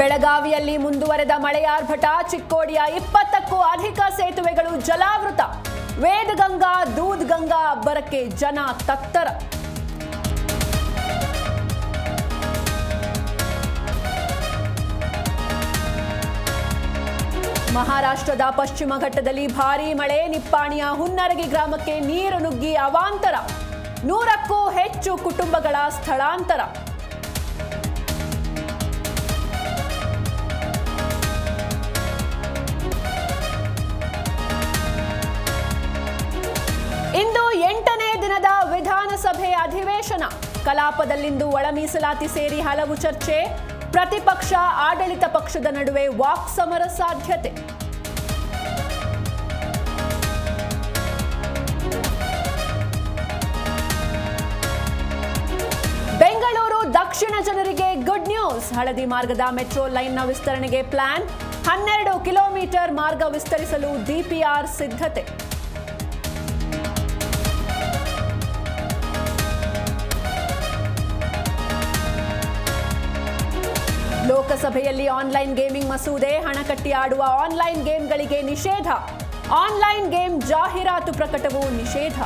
ಬೆಳಗಾವಿಯಲ್ಲಿ ಮುಂದುವರೆದ ಮಳೆಯಾರ್ಭಟ, ಚಿಕ್ಕೋಡಿಯ ಇಪ್ಪತ್ತಕ್ಕೂ ಅಧಿಕ ಸೇತುವೆಗಳು ಜಲಾವೃತ. ವೇದಗಂಗಾ, ದೂದ್ಗಂಗಾ ಅಬ್ಬರಕ್ಕೆ ಜನ ತತ್ತರ. ಮಹಾರಾಷ್ಟ್ರದ ಪಶ್ಚಿಮ ಘಟ್ಟದಲ್ಲಿ ಭಾರೀ ಮಳೆ, ನಿಪ್ಪಾಣಿಯ ಹುನ್ನರಗಿ ಗ್ರಾಮಕ್ಕೆ ನೀರು ನುಗ್ಗಿ ಅವಾಂತರ. ನೂರಕ್ಕೂ ಹೆಚ್ಚು ಕುಟುಂಬಗಳ ಸ್ಥಳಾಂತರ. ವಿಧಾನಸಭೆ ಅಧಿವೇಶನ. ಕಲಾಪದಲ್ಲಿಂದು ಒಳ ಮೀಸಲಾತಿ ಸೇರಿ ಹಲವು ಚರ್ಚೆ. ಪ್ರತಿಪಕ್ಷ, ಆಡಳಿತ ಪಕ್ಷದ ನಡುವೆ ವಾಕ್ ಸಮರ ಸಾಧ್ಯತೆ. ಬೆಂಗಳೂರು ದಕ್ಷಿಣ ಜನರಿಗೆ ಗುಡ್ ನ್ಯೂಸ್ ಹಳದಿ ಮಾರ್ಗದ ಮೆಟ್ರೋ ಲೈನ್ನ ವಿಸ್ತರಣೆಗೆ ಪ್ಲಾನ್ ಹನ್ನೆರಡು ಕಿಲೋಮೀಟರ್ ಮಾರ್ಗ ವಿಸ್ತರಿಸಲು ಡಿಪಿಆರ್ ಸಿದ್ಧತೆ. ಲೋಕಸಭೆಯಲ್ಲಿ ಆನ್ಲೈನ್ ಗೇಮಿಂಗ್ ಮಸೂದೆ ಹಣ ಕಟ್ಟಿ ಆಡುವ ಆನ್ಲೈನ್ ಗೇಮ್ಗಳಿಗೆ ನಿಷೇಧ. ಆನ್ಲೈನ್ ಗೇಮ್ ಜಾಹೀರಾತು ಪ್ರಕಟವು ನಿಷೇಧ.